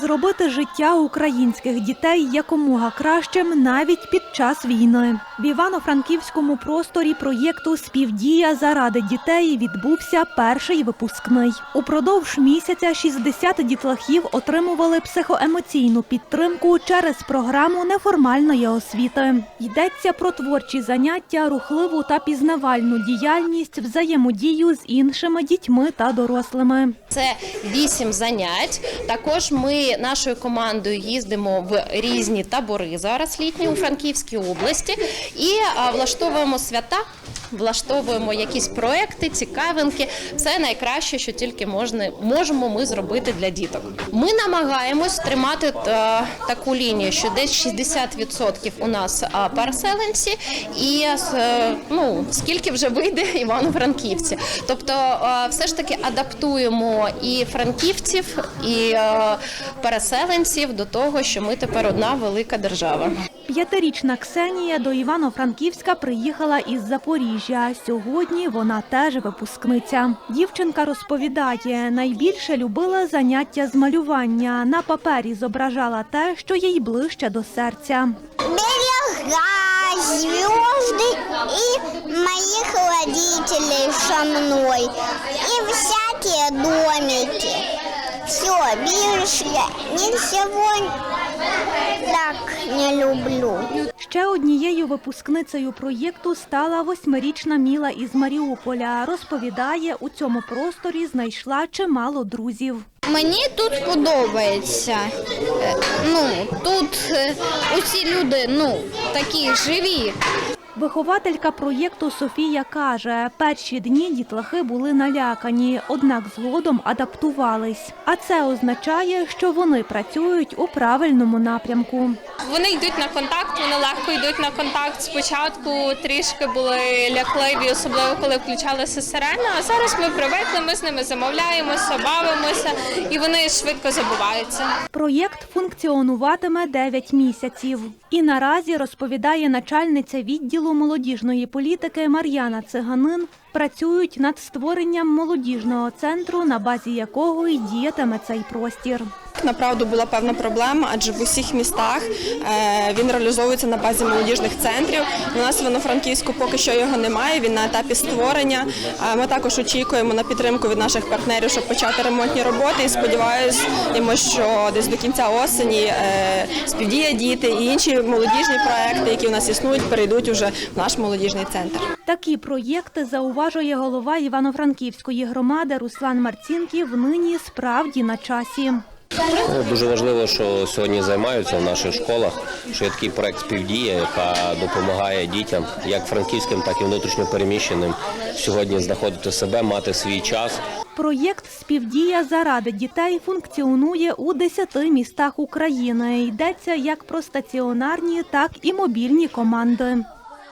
Зробити життя українських дітей якомога кращим навіть під час війни. В Івано-Франківському просторі проєкту Співдія заради дітей відбувся перший випускний. Упродовж місяця 60 дітлахів отримували психоемоційну підтримку через програму неформальної освіти. Йдеться про творчі заняття, рухливу та пізнавальну діяльність, взаємодію з іншими дітьми та дорослими. Це вісім занять. Також ми нашою командою їздимо в різні табори зараз літні у Франківській області і влаштовуємо свята. Влаштовуємо якісь проекти, цікавинки. Все найкраще, що тільки можна, можемо ми зробити для діток. Ми намагаємось тримати е, таку лінію, що десь 60% у нас переселенці, і е, ну скільки вже вийде івано-франківці. Тобто, е, все ж таки адаптуємо і франківців, і е, переселенців до того, що ми тепер одна велика держава. П'ятирічна Ксенія до Івано-Франківська приїхала із Запоріжжя. Сьогодні вона теж випускниця. Дівчинка розповідає, найбільше любила заняття з малювання. На папері зображала те, що їй ближче до серця. берега, звезды и моих родителей со мной. И всякие домики. Все, больше так не люблю. Ще однією випускницею проєкту стала восьмирічна Міла із Маріуполя. Розповідає, у цьому просторі знайшла чимало друзів. Мені тут подобається. Е, Ну, тут е, усі люди ну, такі живі. Вихователька проєкту Софія каже, перші дні дітлахи були налякані, однак згодом адаптувались. А це означає, що вони працюють у правильному напрямку. Вони йдуть на контакт, вони легко йдуть на контакт. Спочатку трішки були лякливі, особливо коли включалася сирена. А зараз ми привикли, ми з ними замовляємося, бавимося, і вони швидко забуваються. Проєкт функціонуватиме 9 місяців. І наразі розповідає начальниця відділу молодіжної політики Мар'яна Циганин. Працюють над створенням молодіжного центру, на базі якого й діятиме цей простір. Направду була певна проблема, адже в усіх містах е, він реалізовується на базі молодіжних центрів. У нас в Івано-Франківську поки що його немає. Він на етапі створення. Е, Ми також очікуємо на підтримку від наших партнерів, щоб почати ремонтні роботи. І сподіваюся, що десь до кінця осені е, співдія діти і інші молодіжні проекти, які у нас існують, перейдуть уже в наш молодіжний центр. Такі проєкти, зауважує голова Івано-Франківської громади Руслан Марцінків, нині справді на часі. Дуже важливо, що сьогодні займаються в наших школах, що є такий проект співдія, яка допомагає дітям, як франківським, так і внутрішньопереміщеним, сьогодні знаходити себе, мати свій час. Проєкт Співдія заради дітей функціонує у 10 містах України. Йдеться як про стаціонарні, так і мобільні команди.